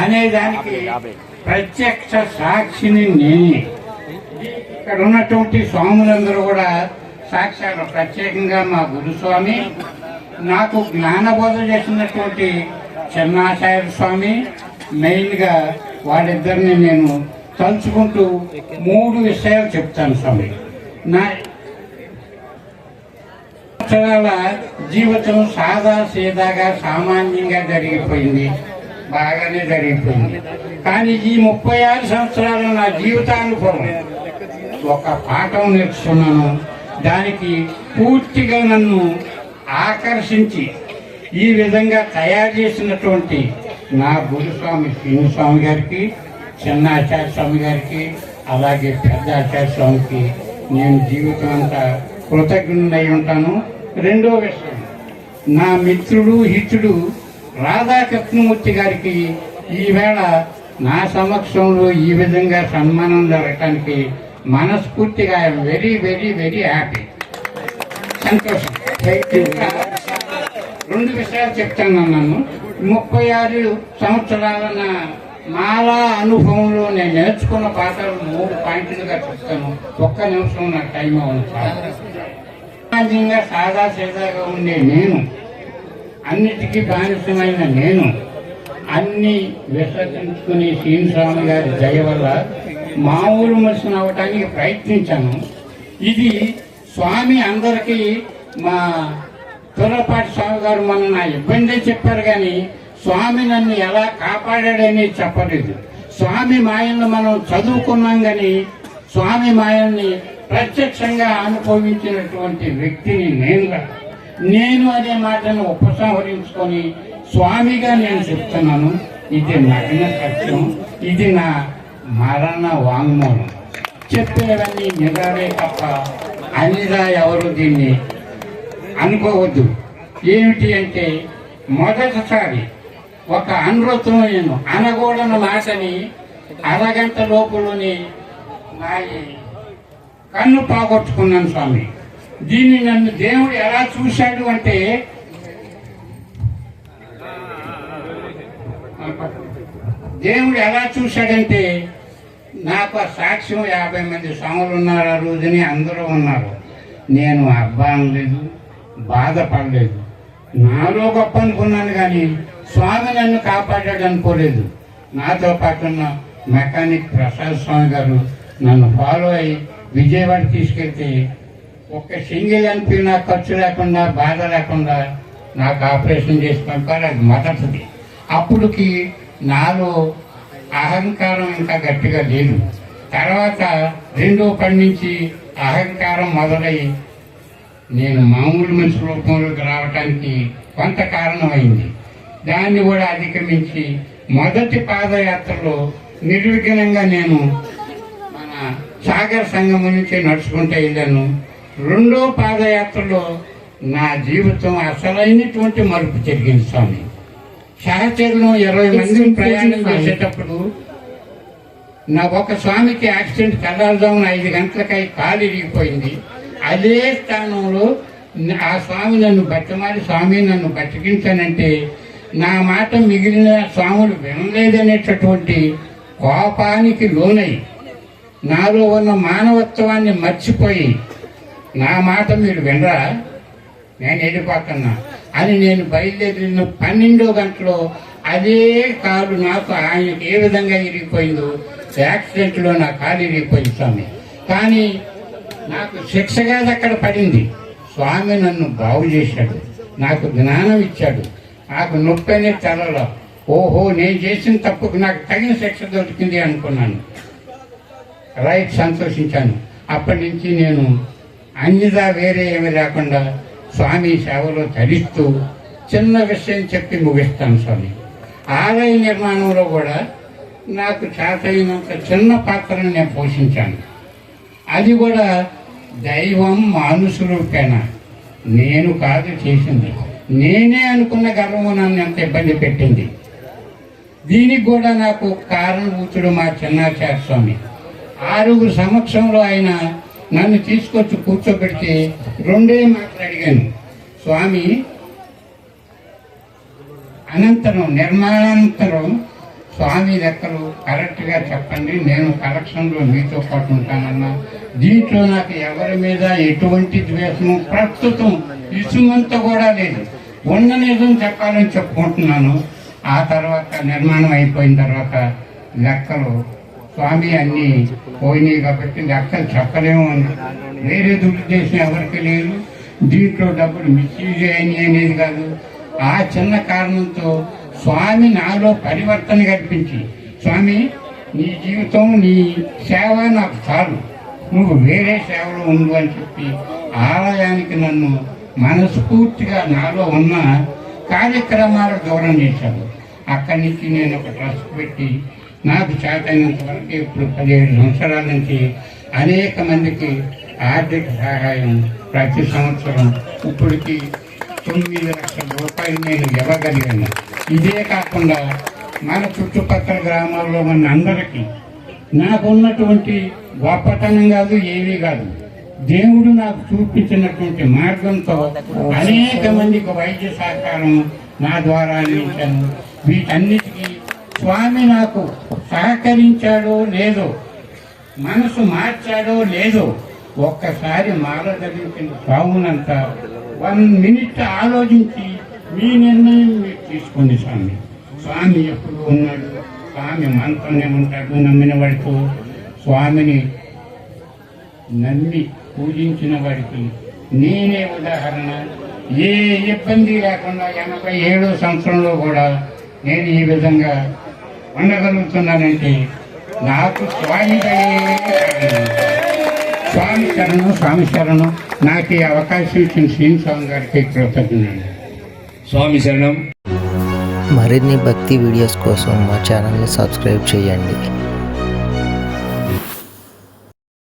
అనేదానికి ప్రత్యక్ష సాక్షిని నేనే. ఇక్కడ ఉన్నటువంటి స్వాములందరూ కూడా సాక్షాత్ ప్రత్యేకంగా మా గురుస్వామి నాకు జ్ఞానబోధ చేసినటువంటి చెన్నాచార్య స్వామి మెయిన్గా వాళ్ళిద్దరిని నేను తలుచుకుంటూ మూడు విషయాలు చెప్తాను స్వామి. నా సంవత్సరాల జీవితం సాదా సీదాగా సామాన్యంగా జరిగిపోయింది. బాగానే జరిగిపోయింది. కానీ ఈ ముప్పై ఆరు సంవత్సరాలు నా జీవితానుభవం. ఒక పాఠం నేర్చుకున్నాను. దానికి పూర్తిగా నన్ను ఆకర్షించి ఈ విధంగా తయారు చేసినటువంటి నా గురుస్వామి శ్రీనిస్వామి గారికి చిన్న ఆచార్య స్వామి గారికి అలాగే పెద్ద ఆచార్య స్వామికి నేను జీవితం అంతా కృతజ్ఞుడై ఉంటాను. రెండో విషయం నా మిత్రుడు హితుడు రాధాకృష్ణమూర్తి గారికి ఈవేళ నా సమక్షంలో ఈ విధంగా సన్మానం జరగటానికి మనస్ఫూర్తిగా వెరీ వెరీ వెరీ హ్యాపీ సంతోషం. రెండు విషయాలు చెప్తాను నన్ను. ముప్పై ఆరు సంవత్సరాల నా మాలా అనుభవంలో నేను నేర్చుకున్న పాఠాలు మూడు పాయింట్లుగా చెప్తాను. ఒక్క నిమిషం నాకు టైం అవును సాధారణంగా సాదా సీదాగా ఉండే నేను అన్నిటికీ బానిసమైన నేను. అన్ని విసర్జించుకుని సీఎం స్వామి గారి దయ వల్ల మామూలు మనిషిని అవటానికి ప్రయత్నించాను. ఇది స్వామి అందరికీ మా తులపాటి స్వామి గారు మొన్న నా ఇబ్బంది చెప్పారు కానీ స్వామి నన్ను ఎలా కాపాడాడని చెప్పలేదు. స్వామి మాయను మనం చదువుకున్నాం కానీ స్వామి మాయల్ని ప్రత్యక్షంగా అనుభవించినటువంటి వ్యక్తిని నేను నేను అనే మాటను ఉపసంహరించుకొని స్వామిగా నేను చెప్తున్నాను. ఇది నగ్న సత్యం. ఇది నా మరణ వాంగ్మూలం. చెప్పేవన్నీ నిజాలే తప్ప అనిదా ఎవరు దీన్ని అనుకోవద్దు. ఏమిటి అంటే మొదటిసారి ఒక అనృతమైన అనకూడని మాటని అరగంట లోపులోని నా కన్ను పోగొట్టుకున్నాను స్వామి. దీన్ని నన్ను దేవుడు ఎలా చూశాడు అంటే దేవుడు ఎలా చూశాడంటే నాకు ఆ సాక్ష్యం యాభై మంది స్వాములు ఉన్నారు ఆ రోజుని అందరూ ఉన్నారు. నేను అబ్బా అనలేదు బాధపడలేదు. నాలో గొప్ప అనుకున్నాను కానీ స్వామి నన్ను కాపాడాడు అనుకోలేదు. నాతో పాటు ఉన్న మెకానిక్ ప్రసాద్ స్వామి గారు నన్ను ఫాలో అయ్యి విజయవాడ తీసుకెళ్తే ఒక సింగిల్ ఎంపీ నాకు ఖర్చు లేకుండా బాధ లేకుండా నాకు ఆపరేషన్ చేసి పంపారు అది మొదటిది. అప్పుడుకి నాలో అహంకారం ఇంకా గట్టిగా లేదు. తర్వాత రెండో పని నుంచి అహంకారం మొదలై నేను మామూలు మనిషి రూపంలోకి రావటానికి కొంత కారణమైంది. దాన్ని కూడా అధిగమించి మొదటి పాదయాత్రలో నిర్విఘ్నంగా నేను మన సాగర్ సంఘం నుంచి నడుచుకుంటూ వెళ్ళాను. రెండో పాదయాత్రలో నా జీవితం అసలైనటువంటి మలుపు జరిగింది స్వామి. సహచరులు ఇరవై మంది ప్రయాణం చేసేటప్పుడు నా ఒక స్వామికి యాక్సిడెంట్ తెల్లారుజామున ఐదు గంటలకై కాలు ఇరిగిపోయింది. అదే స్థానంలో ఆ స్వామి నన్ను బట్టమాలి స్వామి నన్ను బతికించానంటే నా మాట మిగిలిన స్వాములు వినలేదనేటటువంటి కోపానికి లోనై నాలో ఉన్న మానవత్వాన్ని మర్చిపోయి నా మాట మీరు వినరా? నేను వెళ్ళిపోతున్నా. అని నేను బయలుదేరిన పన్నెండో గంటలో అదే కారు నాకు ఆయనకి ఏ విధంగా ఇరిగిపోయిందో యాక్సిడెంట్లో నా కారు ఇరిగిపోయింది స్వామి. కానీ నాకు శిక్షగా అక్కడ పడింది. స్వామి నన్ను బాగు చేశాడు. నాకు జ్ఞానం ఇచ్చాడు. నాకు నొప్పి అనేది తెలలో ఓహో నేను చేసిన తప్పుకు నాకు తగిన శిక్ష దొరికింది అనుకున్నాను. రైట్ సంతోషించాను. అప్పటి నుంచి నేను అన్నిదా వేరే ఏమి లేకుండా స్వామి సేవలో తరిస్తూ చిన్న విషయం చెప్పి ముగిస్తాను స్వామి. ఆలయ నిర్మాణంలో కూడా నాకు చేతైనంత చిన్న పాత్రను నేను పోషించాను. అది కూడా దైవం మానుసు నేను కాదు చేసింది. నేనే అనుకున్న గర్వము నన్ను ఎంత ఇబ్బంది పెట్టింది. దీనికి కూడా నాకు కారణభూతుడు మా చిన్నాచార్య స్వామి. ఆరుగురు సమక్షంలో ఆయన నన్ను తీసుకొచ్చి కూర్చోబెడితే రెండే మాటలు అడిగాను. స్వామి అనంతరం నిర్మాణానంతరం స్వామి లెక్కలు కరెక్ట్గా చెప్పండి. నేను కలెక్షన్లో మీతో పాటు ఉంటానన్నా. దీంట్లో నాకు ఎవరి మీద ఎటువంటి ద్వేషము ప్రస్తుతం ఇసుమంతా కూడా లేదు. ఉన్న నిజం చెప్పాలని చెప్పుకుంటున్నాను. ఆ తర్వాత నిర్మాణం అయిపోయిన తర్వాత లెక్కలు స్వామి అన్ని పోయినాయి కాబట్టి లెక్కలు చెప్పలేము అని. వేరే దురుద్దేశం ఎవరికి లేదు. దీంట్లో డబ్బులు మిస్యూజ్ అయినాయి అనేది కాదు. ఆ చిన్న కారణంతో స్వామి నాలో పరివర్తన కల్పించి స్వామి నీ జీవితం నీ సేవ నాకు చాలు. నువ్వు వేరే సేవలో ఉండు అని చెప్పి ఆలయానికి నన్ను మనస్ఫూర్తిగా నాలో ఉన్న కార్యక్రమాలు దూరం చేశాడు. అక్కడి నుంచి నేను ఒక ట్రస్ట్ పెట్టి నాకు చేతైనంత వరకు ఇప్పుడు పదిహేడు సంవత్సరాల నుంచి అనేక మందికి ఆర్థిక సహాయం ప్రతి సంవత్సరం ఇప్పటికి తొమ్మిది లక్షల రూపాయలు నేను ఇవ్వగలిగాను. ఇదే కాకుండా మన చుట్టుపక్కల గ్రామాల్లో మన అందరికీ నాకు ఉన్నటువంటి గొప్పతనం కాదు ఏమీ కాదు. దేవుడు నాకు చూపించినటువంటి మార్గంతో అనేక మందికి వైద్య సహకారం నా ద్వారా అందించాను. వీటన్నిటి స్వామి నాకు సహకరించాడో లేదో మనసు మార్చాడో లేదో ఒక్కసారి మాల ధరించిన స్వామునంత వన్ మినిట్ ఆలోచించి మీ నిర్ణయం మీరు తీసుకోండి స్వామి. స్వామి ఎప్పుడు ఉన్నాడు? స్వామి మనతోనే ఉంటాడు నమ్మిన వాడితో. స్వామిని నమ్మి పూజించిన వాడికి నేనే ఉదాహరణ. ఏ ఇబ్బంది లేకుండా ఎనభై ఏడో సంవత్సరంలో కూడా నేను ఈ విధంగా ఉండగలుగుతున్నానంటే నాకు స్వామి. స్వామి శరణం స్వామి శరణం. నాకు ఈ అవకాశం ఇచ్చిన శ్రీని స్వామి గారికి కృతజ్ఞతలు. స్వామి శరణం. మరిన్ని భక్తి వీడియోస్ కోసం మా ఛానల్ని సబ్స్క్రైబ్ చేయండి.